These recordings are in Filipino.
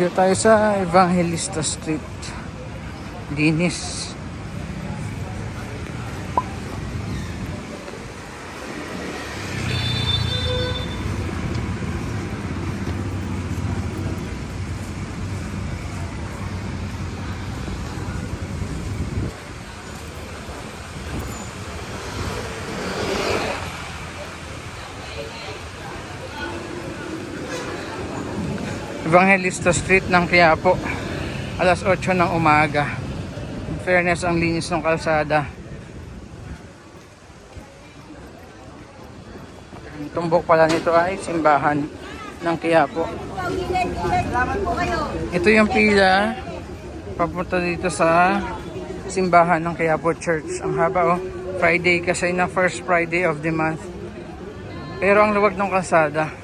Dito tayo sa Evangelista Street. Linis. Evangelista Street ng Quiapo. Alas 8 ng umaga. In fairness, ang linis ng kalsada. Ang tumbok pala nito ay simbahan ng Quiapo. Ito yung pila papunta dito sa simbahan ng Quiapo Church. Ang haba oh. Friday kasi na first Friday of the month. Pero ang luwag ng kalsada.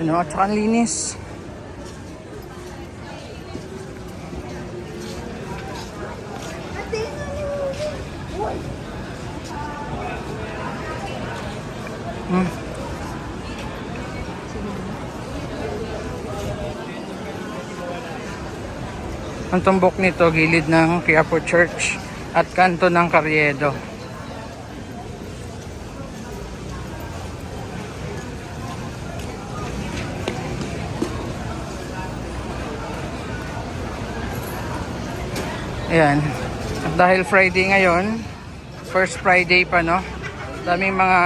Ano, at saka linis. Hmm. Ang tumbok nito, gilid ng Quiapo Church at kanto ng Carriedo. Ayan. At dahil Friday ngayon, first Friday pa no, daming mga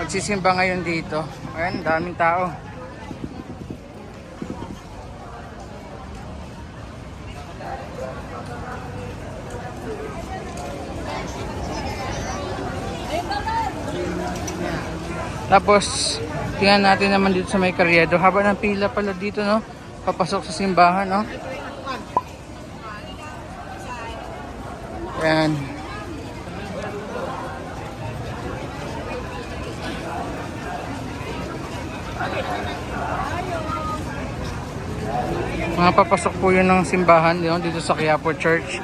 pagsisimba ngayon dito. Ayan, daming tao. Tapos, tingnan natin naman dito sa may karyedo. Haba ng pila pala dito, no? Papasok sa simbahan, no? Ayan. Mga papasok po yun ng simbahan no? dito sa Quiapo Church.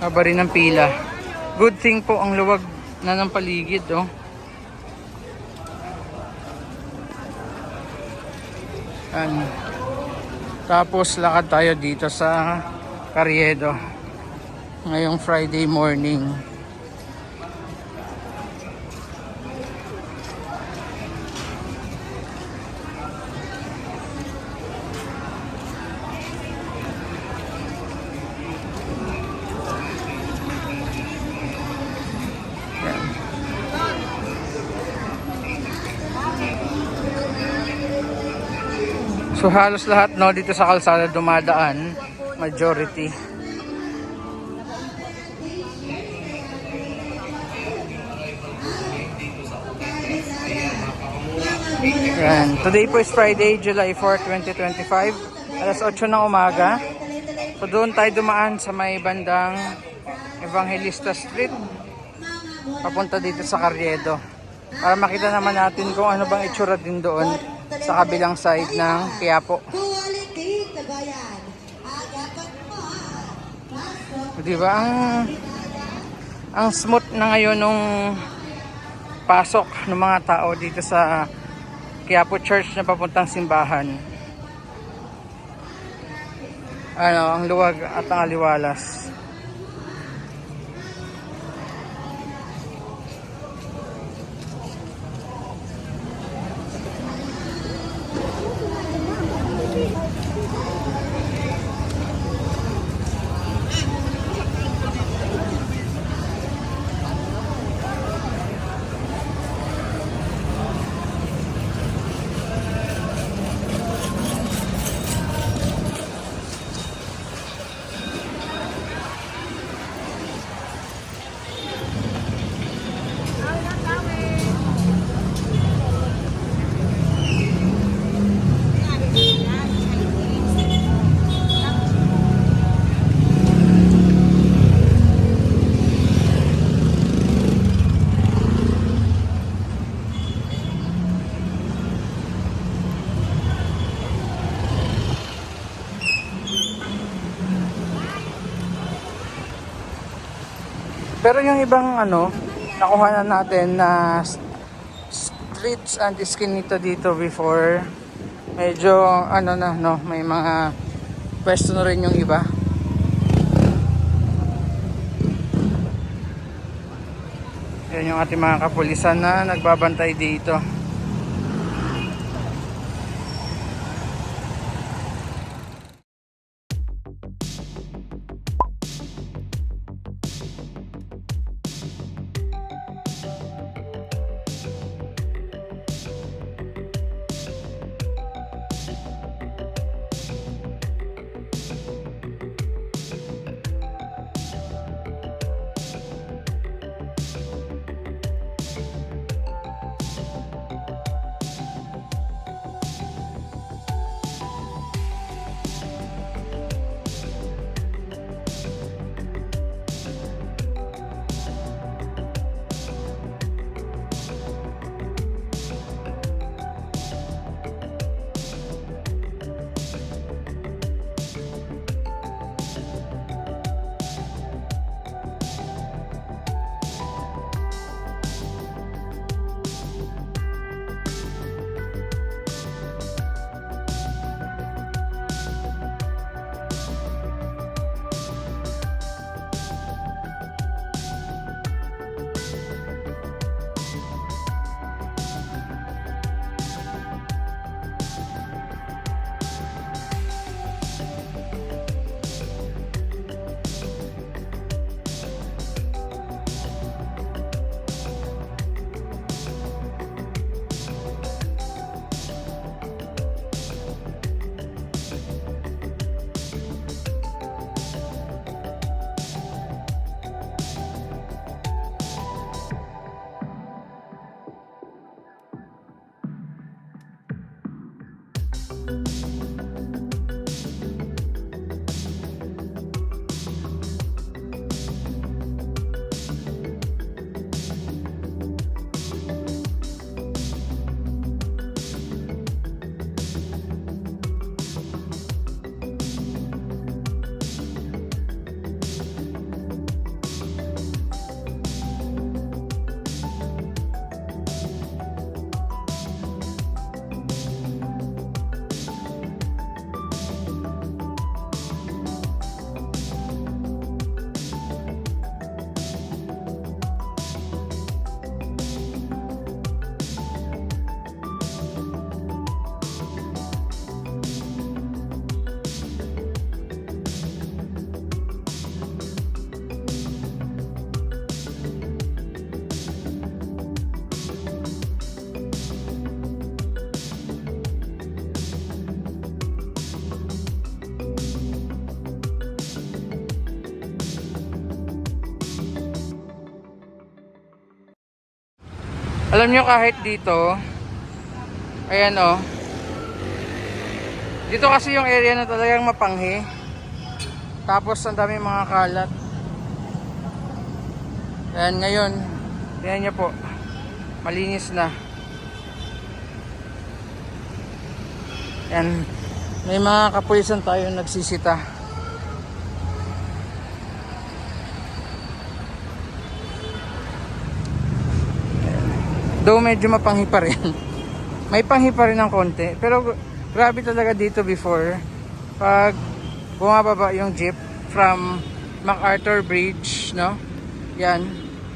Haba rin ng pila. Good thing po ang luwag na ng paligid, oh. Ayan. Tapos lakad tayo dito sa Carriedo. Ngayong Friday morning. So halos lahat no dito sa kalsada dumadaan, majority. Yan. Today po is Friday, July 4, 2025. Alas 8 ng umaga. So doon tayo dumaan sa may bandang Evangelista Street. Papunta dito sa Carriedo. Para makita naman natin kung ano bang itsura din doon sa kabilang side ng Quiapo. Di ba? Ang ang smooth na ngayon nung pasok ng mga tao dito sa Quiapo Church na papuntang simbahan. Ano, ang luwag at ang aliwalas. Pero yung ibang ano, nakuha na natin na streets and Eskinita dito before. Medyo ano na no, may mga pwesto na rin yung iba. Yan yung ating mga kapulisan na nagbabantay dito. Alam nyo kahit dito, ayan o. Dito kasi yung area na talagang mapanghi. Tapos ang dami mga kalat. Ayan ngayon, tingnan nyo po. Malinis na. Ayan, may mga kapulisan tayo nagsisita. Though medyo mapanghi pa rin. May panghi pa rin ng konti. Pero grabe talaga dito before. Pag bumababa yung jeep from MacArthur Bridge, no? Yan.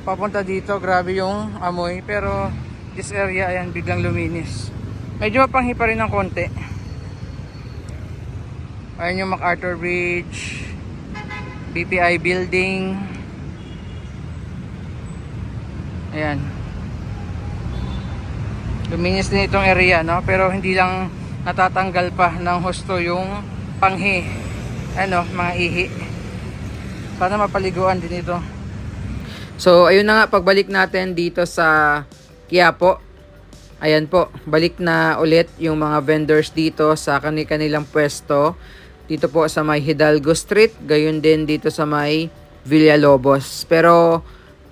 Papunta dito, grabe yung amoy. Pero this area, ayan, biglang luminis. Medyo mapanghi pa rin ng konti. Ayan yung MacArthur Bridge. BPI building. Ayan. Luminis din itong area, no? Pero hindi lang natatanggal pa ng husto yung panghi. Ano, mga ihi. Sana mapaliguan din ito. So, ayun na nga, pagbalik natin dito sa Quiapo. Ayan po, balik na ulit yung mga vendors dito sa kani-kanilang pwesto. Dito po sa may Hidalgo Street, gayon din dito sa may Villalobos. Pero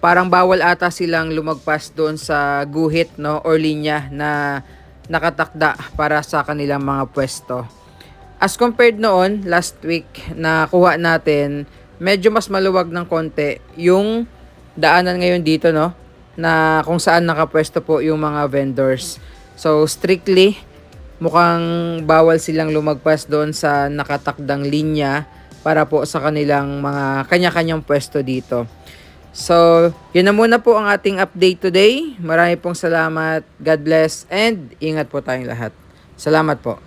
parang bawal ata silang lumagpas doon sa guhit no or linya na nakatakda para sa kanilang mga pwesto. As compared noon, last week na kuha natin, medyo mas maluwag ng konti yung daanan ngayon dito no. na kung saan nakapwesto po yung mga vendors. So strictly, mukhang bawal silang lumagpas doon sa nakatakdang linya para po sa kanilang mga kanya-kanyang pwesto dito. So, yun na muna po ang ating update today. Marami pong salamat. God bless and ingat po tayong lahat. Salamat po.